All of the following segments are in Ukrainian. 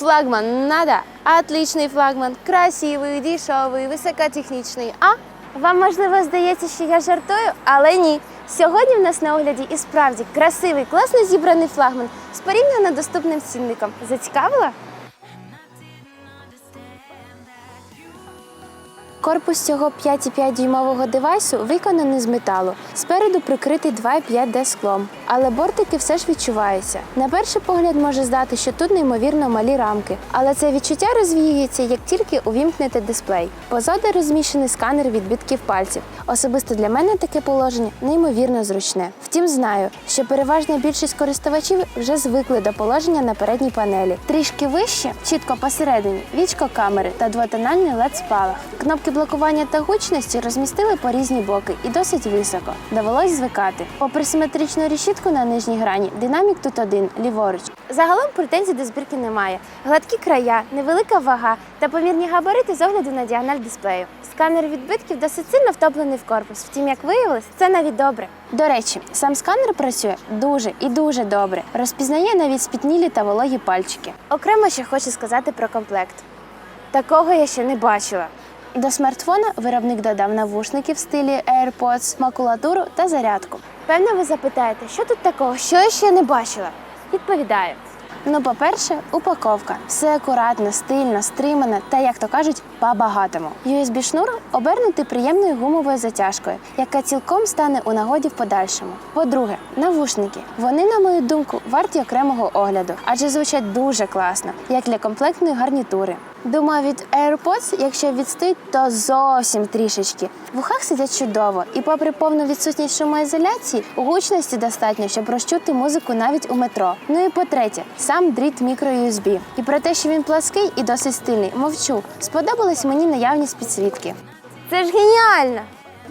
Флагман надо. Отличний флагман, красивий, дешевий, високотехнічний. А вам можливо здається, що я жартую, але ні. Сьогодні в нас на огляді і справді красивий, класно зібраний флагман з порівняно доступним цінником. Зацікавила? Корпус цього 5,5 дюймового девайсу виконаний з металу. Спереду прикритий 2,5D склом, але бортики все ж відчуваються. На перший погляд може здати, що тут неймовірно малі рамки, але це відчуття розвіюється, як тільки увімкнете дисплей. Позаду розміщений сканер відбитків пальців. Особисто для мене таке положення неймовірно зручне. Втім, знаю, що переважна більшість користувачів вже звикли до положення на передній панелі. Трішки вище, чітко посередині, вічко камери та двотональний led спалах. Кнопки блокування та гучності розмістили по різні боки і досить високо. Довелось звикати. Попри симетричну решітку на нижній грані, динамік тут один, ліворуч. Загалом претензій до збірки немає. Гладкі края, невелика вага та помірні габарити з огляду на діагональ дисплею. Сканер відбитків досить сильно втоплений в корпус. Втім, як виявилось, це навіть добре. До речі, сам сканер працює дуже і дуже добре. Розпізнає навіть спітнілі та вологі пальчики. Окремо ще хочу сказати про комплект. Такого я ще не бачила. До смартфона виробник додав навушники в стилі AirPods, макулатуру та зарядку. Певно, ви запитаєте, що тут такого, що я ще не бачила? Відповідаю. Ну, по-перше, упаковка. Все акуратно, стильно, стримано та, як то кажуть, по-багатому. USB-шнур обернутий приємною гумовою затяжкою, яка цілком стане у нагоді в подальшому. По-друге, навушники. Вони, на мою думку, варті окремого огляду, адже звучать дуже класно, як для комплектної гарнітури. Думаю, від AirPods, якщо відстоїть, то зовсім трішечки. В ухах сидять чудово, і попри повну відсутність шумоізоляції, гучності достатньо, щоб розчути музику навіть у метро. Ну і по-третє, сам дріт мікро-USB. І про те, що він плаский і досить стильний, мовчу. Сподобалась мені наявність підсвітки. Це ж геніально!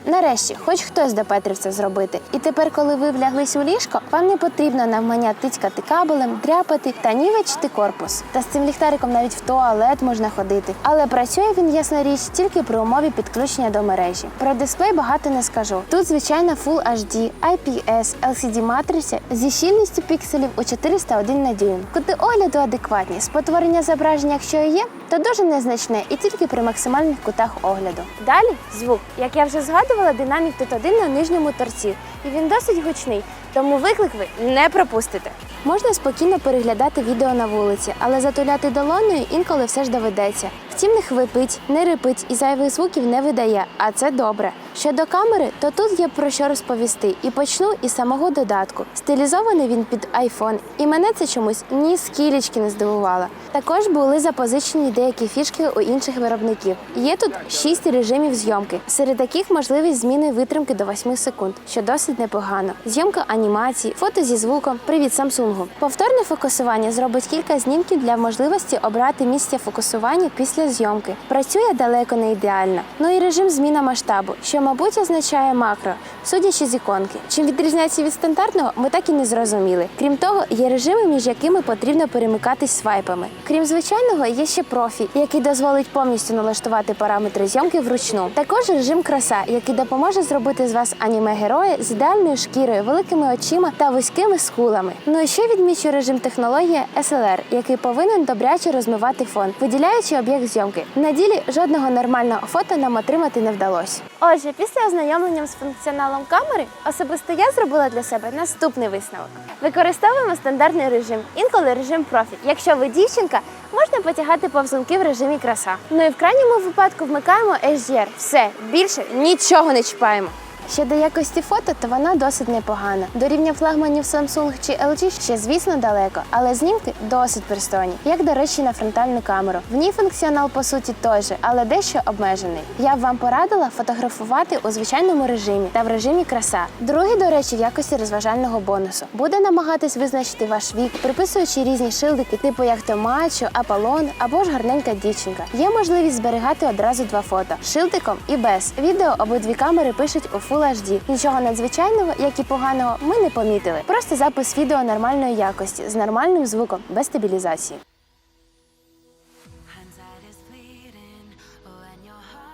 Нарешті, хоч хтось допетрив це зробити. І тепер, коли ви вляглись у ліжко, вам не потрібно навмання тицькати кабелем, дряпати та нівечити корпус. Та з цим ліхтариком навіть в туалет можна ходити. Але працює він, ясна річ, тільки при умові підключення до мережі. Про дисплей багато не скажу. Тут звичайна Full HD, IPS, LCD матриця зі щільністю пікселів у 401 на дюйм. Кути огляду адекватні, спотворення зображення, якщо є, то дуже незначне і тільки при максимальних кутах огляду. Далі звук. Як я вже згадувала, динамік тут один на нижньому торці, і він досить гучний, тому виклик ви не пропустите. Можна спокійно переглядати відео на вулиці, але затуляти долоною інколи все ж доведеться. Втім, не хвипить, не рипить і зайвих звуків не видає, а це добре. Щодо камери, то тут є про що розповісти, і почну із самого додатку. Стилізований він під iPhone, і мене це чомусь ні скілечки не здивувало. Також були запозичені деякі фішки у інших виробників. Є тут шість режимів зйомки, серед яких можливість зміни витримки до 8 секунд, що досить непогано. Зйомка анімації, фото зі звуком. Привіт Samsung. Повторне фокусування зробить кілька знімків для можливості обрати місце фокусування після зйомки. Працює далеко не ідеально. Ну і режим зміна масштабу, що, мабуть, означає макро, судячи з іконки. Чим відрізняється від стандартного, ми так і не зрозуміли. Крім того, є режими, між якими потрібно перемикатись свайпами. Крім звичайного, є ще профі, який дозволить повністю налаштувати параметри зйомки вручну. Також режим краса, який допоможе зробити з вас аніме-героя з ідеальною шкірою, великими очима та вузькими скулами. Ну і ще відмічу режим технологія SLR, який повинен добряче розмивати фон, виділяючи об'єкт зйомки. На ділі жодного нормального фото нам отримати не вдалося. Отже, після ознайомлення з функціоналом камери, особисто я зробила для себе наступний висновок. Використовуємо стандартний режим, інколи режим профі. Якщо ви дівчинка, можна потягати повзунки в режимі краса. Ну і в крайньому випадку вмикаємо HDR. Все, більше нічого не чіпаємо. Щодо якості фото, то вона досить непогана. До рівня флагманів Samsung чи LG ще, звісно, далеко, але знімки досить пристойні, як, до речі, на фронтальну камеру. В ній функціонал по суті той же, але дещо обмежений. Я б вам порадила фотографувати у звичайному режимі та в режимі краса. Другий, до речі, в якості розважального бонусу. Буде намагатись визначити ваш вік, приписуючи різні шилдики, типу як то мачо, аполлон або ж гарненька дівчинка. Є можливість зберігати одразу два фото шилдиком і без. Відео обидві камери пишуть у Full HD. Нічого надзвичайного, як і поганого, ми не помітили. Просто запис відео нормальної якості з нормальним звуком, без стабілізації.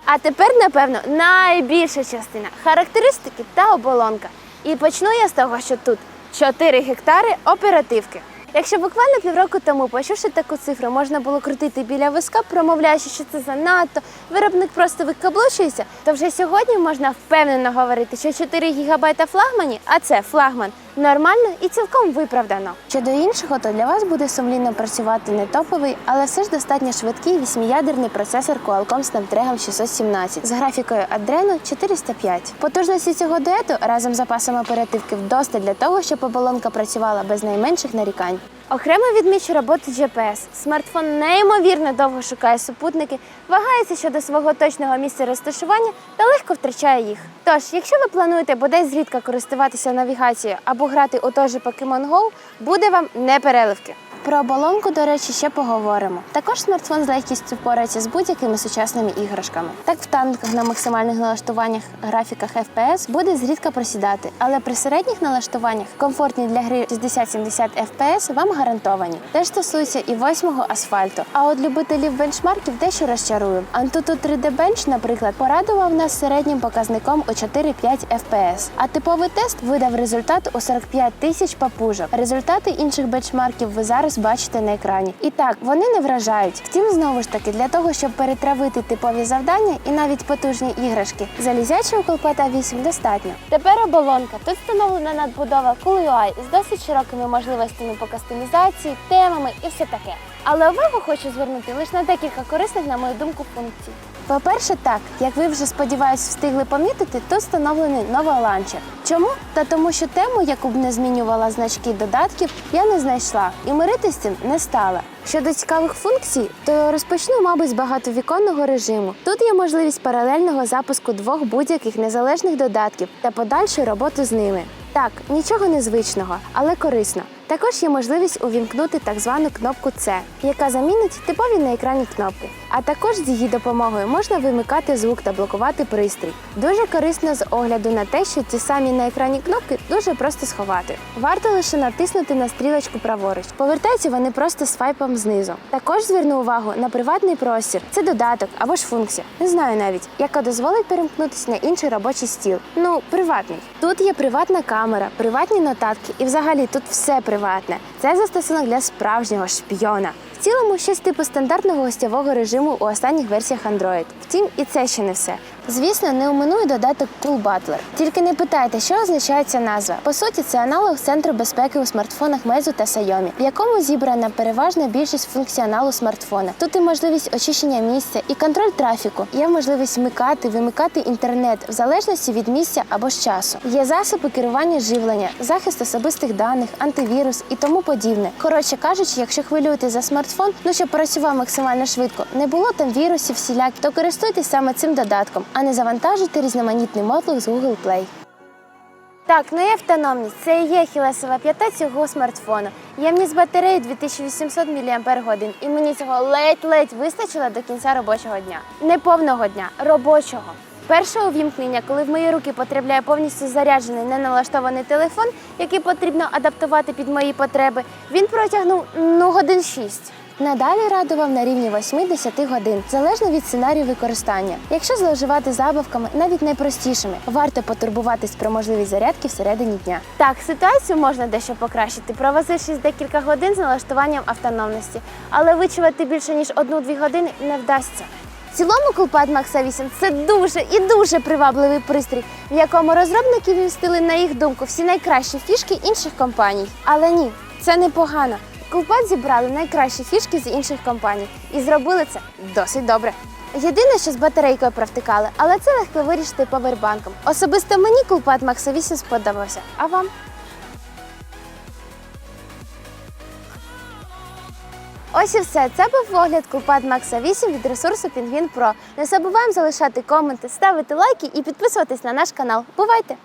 А тепер, напевно, найбільша частина характеристики та оболонка. І почну я з того, що тут 4 гектари оперативки. Якщо буквально півроку тому, почувши таку цифру, можна було крутити біля виска, промовляючи, що це занадто, виробник просто викаблучується, то вже сьогодні можна впевнено говорити, що 4 гігабайта флагмані, а це флагман, нормально і цілком виправдано. Щодо іншого, то для вас буде сумлінно працювати не топовий, але все ж достатньо швидкий восьмиядерний процесор Qualcomm Snapdragon 617 з графікою Adreno 405. Потужності цього дуету разом з запасом оперативки вдосталь для того, щоб оболонка працювала без найменших нарікань. Окремо відмічу роботу GPS. Смартфон неймовірно довго шукає супутники, вагається щодо свого точного місця розташування та легко втрачає їх. Тож, якщо ви плануєте бодай зрідка користуватися навігацією або грати у той же Pokemon Go, буде вам не переливки. Про оболонку, до речі, ще поговоримо. Також смартфон з легкістю впорається з будь-якими сучасними іграшками. Так в танках на максимальних налаштуваннях графіках FPS буде зрідка просідати, але при середніх налаштуваннях комфортні для гри 60-70 FPS вам гарантовані. Теж стосується і восьмого асфальту. А от любителів бенчмарків дещо розчарую. Antutu 3D Bench, наприклад, порадував нас середнім показником у 4-5 FPS. А типовий тест видав результат у 45 тисяч папужок. Результати інших бенчмарків ви зараз бачите на екрані. І так, вони не вражають. Втім, знову ж таки, для того, щоб перетравити типові завдання і навіть потужні іграшки, залізячого колпата 8 достатньо. Тепер оболонка. Тут встановлена надбудова Cool з досить широкими можливостями по кастомізації, темами і все таке. Але увагу хочу звернути лише на декілька корисних, на мою думку, функцій. По-перше, так, як ви вже сподіваюсь, встигли помітити, тут встановлений новий ланчер. Чому? Та тому, що тему, яку б не змінювала значки додатків, я не знайшла і миритись з цим не стала. Щодо цікавих функцій, то розпочну, мабуть, з багатовіконного режиму. Тут є можливість паралельного запуску двох будь-яких незалежних додатків та подальшої роботи з ними. Так, нічого незвичного, але корисно. Також є можливість увімкнути так звану кнопку С, яка замінить типові на екрані кнопки. А також з її допомогою можна вимикати звук та блокувати пристрій. Дуже корисно з огляду на те, що ті самі на екрані кнопки дуже просто сховати. Варто лише натиснути на стрілочку праворуч. Повертаються вони просто свайпом знизу. Також зверну увагу на приватний простір. Це додаток або ж функція. Не знаю навіть, яка дозволить перемкнутися на інший робочий стіл. Ну, приватний. Тут є приватна камера, приватні нотатки і взагалі тут все приватне. Це застосунок для справжнього шпіона. В цілому щось типу стандартного гостєвого режиму у останніх версіях Android. Втім, і це ще не все. Звісно, не оминує додаток Cool Butler. Тільки не питайте, що означає ця назва. По суті, це аналог центру безпеки у смартфонах Meizu та Xiaomi, в якому зібрана переважна більшість функціоналу смартфона. Тут і можливість очищення місця, і контроль трафіку. Є можливість вмикати, вимикати інтернет в залежності від місця або ж часу. Є засоби керування живлення, захист особистих даних, антивірус і тому подібне. Коротше кажучи, якщо хвилюєтесь за смартфон, ну щоб працював максимально швидко, не було там вірусів всіляк, то користуйтесь саме цим додатком, а не завантажуйте різноманітний мотлух з Google Play. Так, ну і автономність. Це і є хілесова п'ята цього смартфону. Ємність батареї 2800 мАч, і мені цього ледь-ледь вистачило до кінця робочого дня. Не повного дня, робочого. Перше увімкнення, коли в мої руки потрапляє повністю заряджений неналаштований телефон, який потрібно адаптувати під мої потреби, він протягнув ну годин 6. Надалі радував на рівні 8-10 годин, залежно від сценарію використання. Якщо зловживати забавками, навіть найпростішими, варто потурбуватись про можливість зарядки всередині дня. Так, ситуацію можна дещо покращити, провозившись декілька годин з налаштуванням автономності, але вичувати більше ніж 1-2 години не вдасться. В цілому Coolpad Max 8 це дуже і дуже привабливий пристрій, в якому розробники вмістили, на їх думку, всі найкращі фішки інших компаній. Але ні, це непогано. Coolpad зібрали найкращі фішки з інших компаній і зробили це досить добре. Єдине, що з батарейкою провтикали, але це легко вирішити повербанком. Особисто мені Coolpad Max 8 сподобався. А вам? Ось і все. Це був огляд Coolpad Max 8 від ресурсу Penguin Pro. Не забуваємо залишати коменти, ставити лайки і підписуватись на наш канал. Бувайте!